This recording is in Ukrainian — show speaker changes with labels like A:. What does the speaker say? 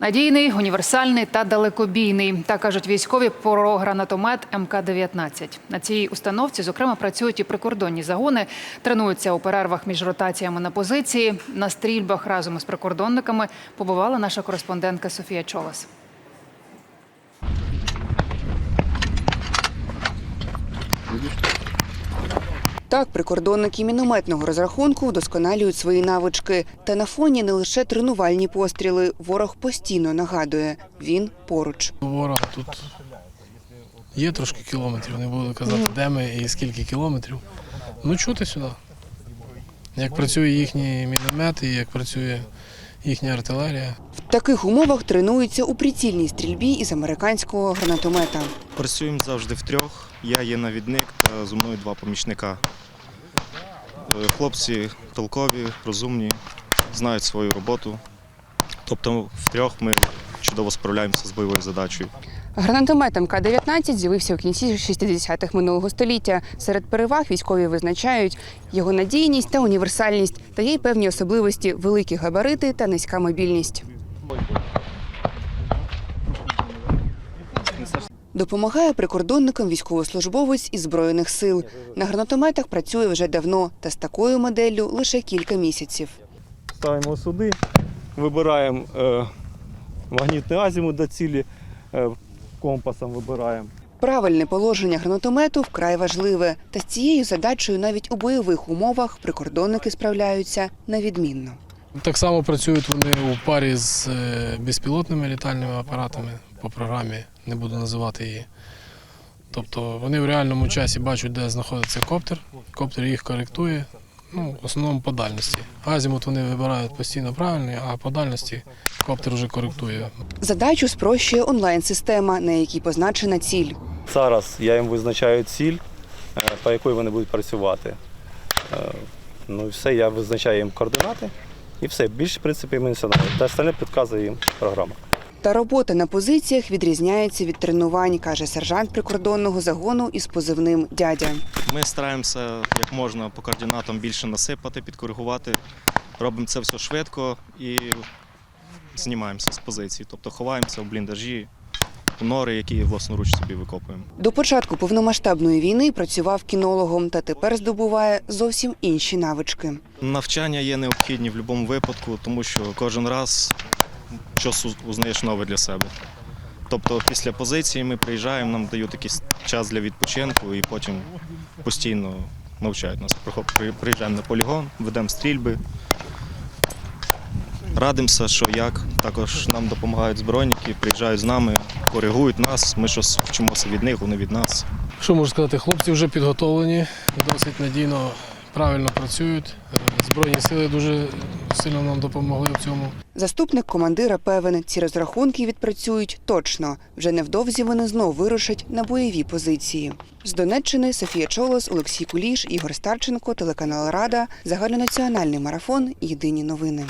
A: Надійний, універсальний та далекобійний. Так кажуть військові про гранатомет МК-19. На цій установці, зокрема, працюють і прикордонні загони, тренуються у перервах між ротаціями на позиції. На стрільбах разом із прикордонниками побувала наша кореспондентка Софія Чолас.
B: Так, прикордонники мінометного розрахунку вдосконалюють свої навички. Та на фоні не лише тренувальні постріли. Ворог постійно нагадує – він поруч.
C: Ворога тут є трошки кілометрів, не буду казати, де ми і скільки кілометрів. Ну, чути сюди. Як працює їхній міномет і як працює їхня артилерія.
B: В таких умовах тренуються у прицільній стрільбі із американського гранатомета.
D: Працюємо завжди втрьох. Я є навідник та зо мною два помічника. Е, Хлопці толкові, розумні, знають свою роботу. Тобто втрьох ми чудово справляємося з бойовою задачею.
B: Гранатомет МК-19 з'явився у кінці 60-х минулого століття. Серед переваг військові визначають його надійність та універсальність, та є й певні особливості – великі габарити та низька мобільність. Допомагає прикордонникам військовослужбовець із Збройних сил. На гранатометах працює вже давно, та з такою моделлю лише кілька місяців.
E: ставимо сюди, вибираємо е, магнітний азімут до цілі, е, компасом вибираємо.
B: Правильне положення гранатомету вкрай важливе. Та з цією задачею навіть у бойових умовах прикордонники справляються невідмінно.
C: Так само працюють вони у парі з е, безпілотними літальними апаратами по програмі, не буду називати її. Тобто вони в реальному часі бачать, де знаходиться коптер, коптер їх коректує, ну, в основному по дальності. Азімут вони вибирають постійно правильний, а по дальності коптер вже коректує.
B: Задачу спрощує онлайн-система, на якій позначена ціль.
E: Зараз я їм визначаю ціль, е, по якій вони будуть працювати. Е, Ну і все, я визначаю їм координати і все. Більше, в принципі, мені все. Та остальне підказує їм програма.
B: Та робота на позиціях відрізняється від тренувань, каже сержант прикордонного загону із позивним дядя.
D: Ми стараємося як можна по координатам більше насипати, підкоригувати. Робимо це все швидко і знімаємося з позиції. Тобто ховаємося в бліндажі, нори, які власноруч собі викопуємо.
B: До початку повномасштабної війни працював кінологом та тепер здобуває зовсім інші навички.
D: Навчання є необхідні в будь-якому випадку, тому що кожен раз щось узнаєш нове для себе. Тобто після позиції ми приїжджаємо, нам дають якийсь час для відпочинку і потім постійно навчають нас. Приїжджаємо на полігон, ведемо стрільби, радимося, що як. Також нам допомагають збройники, приїжджають з нами, коригують нас, ми щось вчимося від них, вони від нас.
C: Що можу сказати, хлопці вже підготовлені, досить надійно, правильно працюють. Е, Збройні сили дуже сильно нам допомогли в цьому.
B: Заступник командира певен, ці розрахунки відпрацюють точно. Вже невдовзі вони знов вирушать на бойові позиції. З Донеччини Софія Чолос, Олексій Куліш, Ігор Старченко, телеканал Рада, загальнонаціональний марафон. Єдині новини.